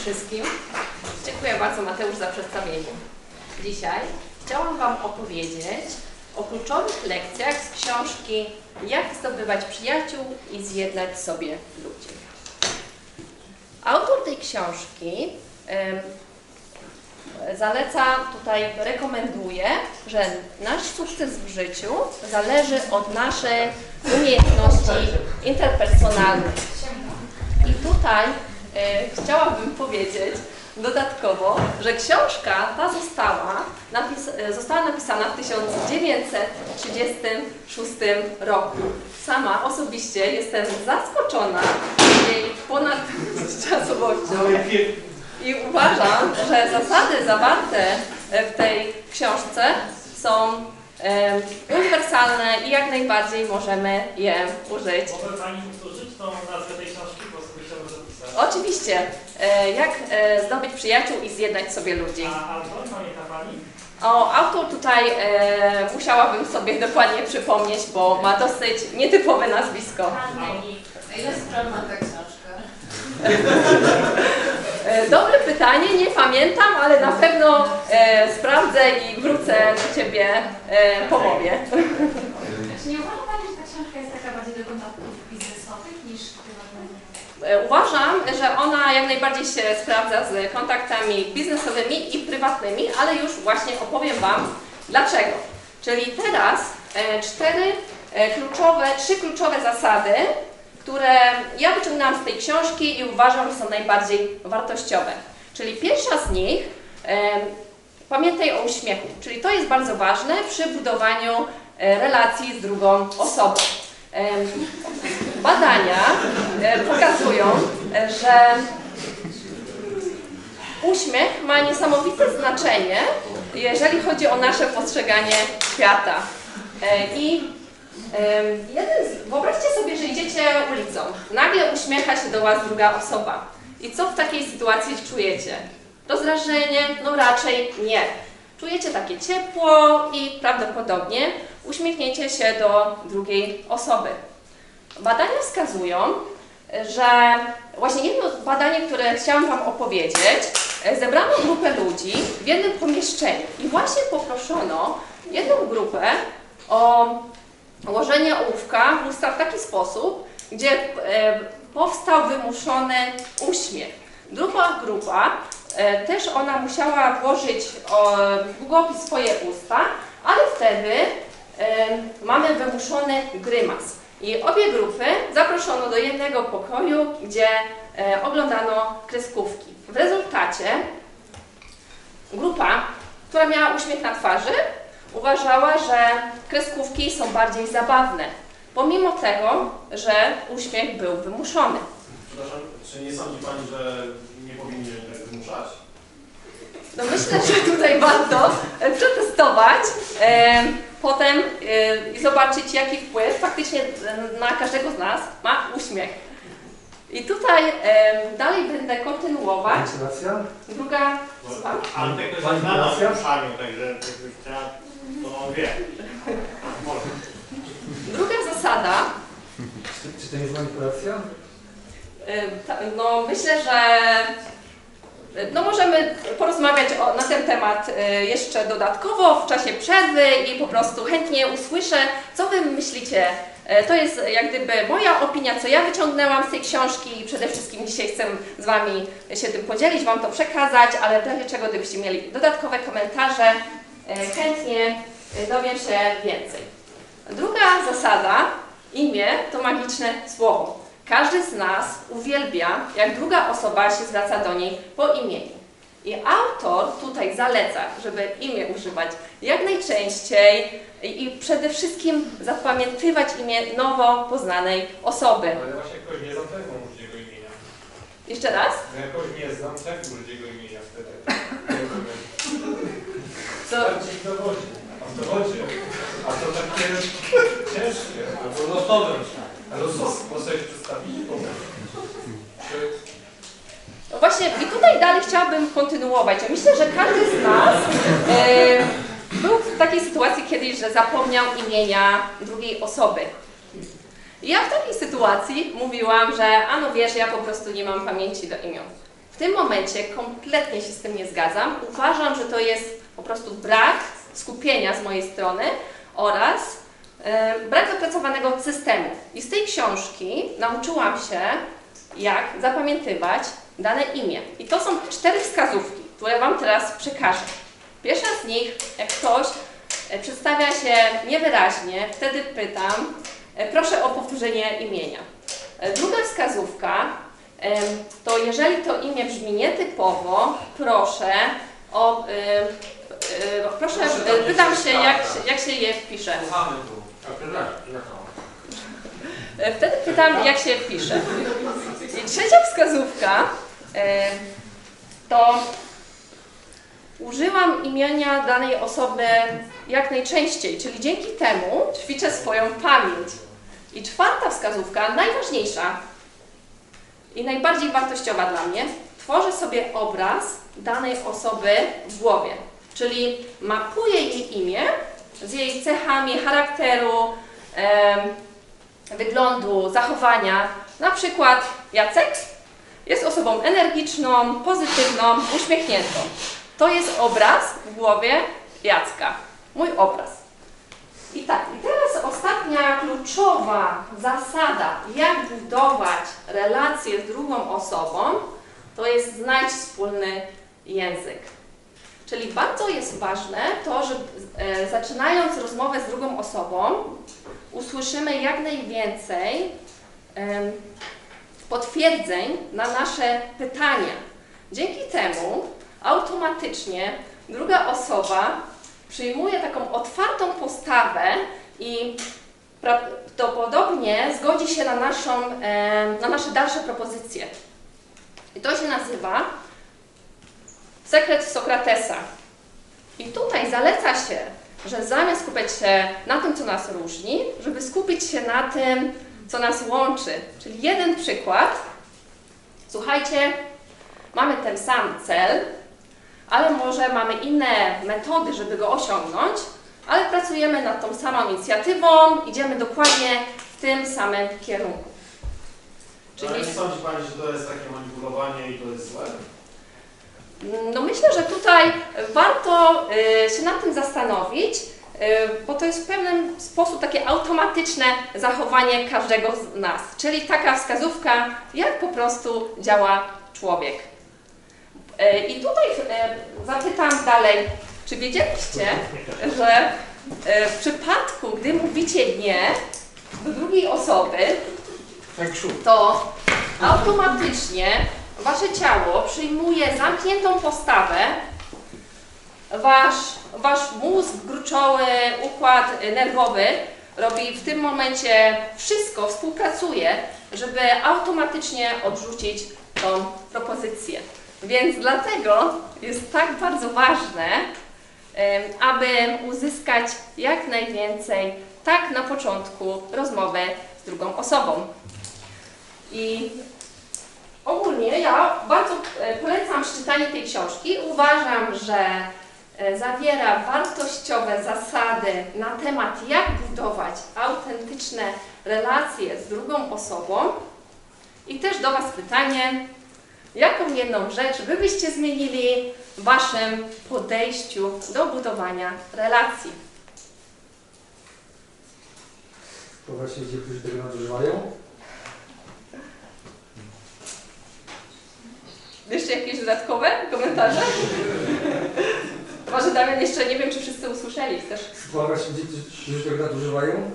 wszystkim. Dziękuję bardzo Mateusz za przedstawienie. Dzisiaj chciałam Wam opowiedzieć o kluczowych lekcjach z książki Jak zdobywać przyjaciół i zjednać sobie ludzi. Autor tej książki zaleca, tutaj rekomenduje, że nasz sukces w życiu zależy od naszej umiejętności interpersonalnych. I tutaj chciałabym powiedzieć dodatkowo, że książka ta została, napis, e, została napisana w 1936 roku. Sama osobiście jestem zaskoczona jej ponadczasowością. I uważam, że zasady zawarte w tej książce są e, uniwersalne i jak najbardziej możemy je użyć. Może Pani powtórzyć tą nazwę tej książki, bo sobie chciałbym zapisać. Oczywiście, e, jak e, zdobyć przyjaciół i zjednać sobie ludzi. A autor, pamięta Pani? O, autor tutaj e, musiałabym sobie dokładnie przypomnieć, bo ma dosyć nietypowe nazwisko. Ile stron ma ta książka? Dobre pytanie, nie pamiętam, ale na pewno e, sprawdzę i wrócę do Ciebie e, po mowie. Czy nie uważa Pani, że ta książka jest taka bardziej do kontaktów biznesowych niż prywatnych? E, Uważam, że ona jak najbardziej się sprawdza z kontaktami biznesowymi i prywatnymi, ale już właśnie opowiem Wam dlaczego. Czyli teraz e, cztery e, kluczowe, trzy kluczowe zasady, które ja wyciągnęłam z tej książki i uważam, że są najbardziej wartościowe. Czyli pierwsza z nich, e, pamiętaj o uśmiechu, czyli to jest bardzo ważne przy budowaniu e, relacji z drugą osobą. Badania e, pokazują, e, że uśmiech ma niesamowite znaczenie, jeżeli chodzi o nasze postrzeganie świata. E, I jeden wyobraźcie sobie, że idziecie ulicą, nagle uśmiecha się do Was druga osoba. I co w takiej sytuacji czujecie? Rozrażenie? No raczej nie. Czujecie takie ciepło i prawdopodobnie uśmiechniecie się do drugiej osoby. Badania wskazują, że właśnie jedno badanie, które chciałam Wam opowiedzieć, e, zebrano grupę ludzi w jednym pomieszczeniu i właśnie poproszono jedną grupę o ułożenie ołówka w usta w taki sposób, gdzie e, powstał wymuszony uśmiech. Druga grupa, e, też ona musiała włożyć długopis swoje usta, ale wtedy mamy wymuszony grymas. I obie grupy zaproszono do jednego pokoju, gdzie e, oglądano kreskówki. W rezultacie grupa, która miała uśmiech na twarzy, uważała, że kreskówki są bardziej zabawne, pomimo tego, że uśmiech był wymuszony. Przepraszam, czy nie sądzi Pani, że nie powinni tak wymuszać? No myślę, że tutaj warto przetestować, e, potem i zobaczyć, jaki wpływ faktycznie e, na każdego z nas ma uśmiech. I tutaj e, dalej będę kontynuować. Wentylacja? Druga, słucham? Ale tego jest Pani znana Ignacja? w ruszaniu, także jakbyś chciała, to on wie. Może. Druga zasada, Czy, czy to jest manipulacja? e, ta, no myślę, że no możemy porozmawiać o, na ten temat e, jeszcze dodatkowo w czasie przerwy i po prostu chętnie usłyszę, co Wy myślicie. E, To jest jak gdyby moja opinia, co ja wyciągnęłam z tej książki i przede wszystkim dzisiaj chcę z Wami się tym podzielić, Wam to przekazać, ale w czego gdybyście mieli dodatkowe komentarze, e, chętnie dowiem się więcej. Druga zasada, imię to magiczne słowo. Każdy z nas uwielbia, jak druga osoba się zwraca do niej po imieniu. I autor tutaj zaleca, żeby imię używać jak najczęściej i przede wszystkim zapamiętywać imię nowo poznanej osoby. Ale właśnie jakoś nie znam tego jego imienia. Jeszcze raz? No jakoś nie znam tego jego imienia wtedy. To, Bardziej dowodzi. A w dowodzie. A to takie ciężkie. Albo losowe. Rosos, może sobie przedstawić? Czy no właśnie, i tutaj dalej chciałabym kontynuować. Ja myślę, że każdy z nas e, był w takiej sytuacji kiedyś, że zapomniał imienia drugiej osoby. I ja w takiej sytuacji mówiłam, że a no wiesz, ja po prostu nie mam pamięci do imion. tym momencie kompletnie się z tym nie zgadzam. Uważam, że to jest po prostu brak skupienia z mojej strony oraz brak dopracowanego systemu. I z tej książki nauczyłam się, jak zapamiętywać dane imię. I to są cztery wskazówki, które Wam teraz przekażę. Pierwsza z nich, jak ktoś e, przedstawia się niewyraźnie, wtedy pytam, e, proszę o powtórzenie imienia. E, Druga wskazówka, to jeżeli to imię brzmi nietypowo, proszę o, e, proszę, e, pytam się jak, się- jak się je pisze. E, Wtedy pytam, jak się pisze. I trzecia wskazówka e, to użyłam imienia danej osoby jak najczęściej, czyli dzięki temu ćwiczę swoją pamięć. I czwarta wskazówka, najważniejsza i najbardziej wartościowa dla mnie, tworzę sobie obraz danej osoby w głowie. Czyli mapuję jej imię z jej cechami charakteru, wyglądu, zachowania. Na przykład Jacek jest osobą energiczną, pozytywną, uśmiechniętą. To jest obraz w głowie Jacka. Mój obraz. I tak, i teraz ostatnia kluczowa zasada, jak budować relacje z drugą osobą, to jest znajdź wspólny język. Czyli bardzo jest ważne to, że e, zaczynając rozmowę z drugą osobą, usłyszymy jak najwięcej potwierdzeń na nasze pytania. Dzięki temu automatycznie druga osoba przyjmuje taką otwartą postawę i prawdopodobnie zgodzi się na, naszą, na nasze dalsze propozycje. I to się nazywa sekret Sokratesa. I tutaj zaleca się, że zamiast skupiać się na tym, co nas różni, żeby skupić się na tym, co nas łączy. Czyli jeden przykład. Słuchajcie, mamy ten sam cel, ale może mamy inne metody, żeby go osiągnąć, ale pracujemy nad tą samą inicjatywą, idziemy dokładnie w tym samym kierunku. Ale Czyli nie sądzi Pani, że to jest takie manipulowanie i to jest złe? No myślę, że tutaj warto y, się nad tym zastanowić, y, bo to jest w pewien sposób takie automatyczne zachowanie każdego z nas, czyli taka wskazówka, jak po prostu działa człowiek. Y, I tutaj zapytam dalej, czy wiedzieliście, że w przypadku, gdy mówicie nie do drugiej osoby, szum. to automatycznie wasze ciało przyjmuje zamkniętą postawę, wasz, wasz mózg, gruczoły, układ nerwowy robi w tym momencie wszystko, współpracuje, żeby automatycznie odrzucić tą propozycję. Więc dlatego jest tak bardzo ważne, aby uzyskać jak najwięcej, tak na początku, rozmowy z drugą osobą. I ogólnie ja bardzo e, polecam czytanie tej książki. Uważam, że e, zawiera wartościowe zasady na temat, jak budować autentyczne relacje z drugą osobą. I też do Was pytanie, jaką jedną rzecz Wy byście zmienili w Waszym podejściu do budowania relacji? To właśnie ci, którzy tego nadużywają. Jeszcze jakieś dodatkowe komentarze? Może Damian jeszcze nie wiem, czy wszyscy usłyszeli. Chcesz Spłakać ludzi, którzy- którzy tego nadużywają.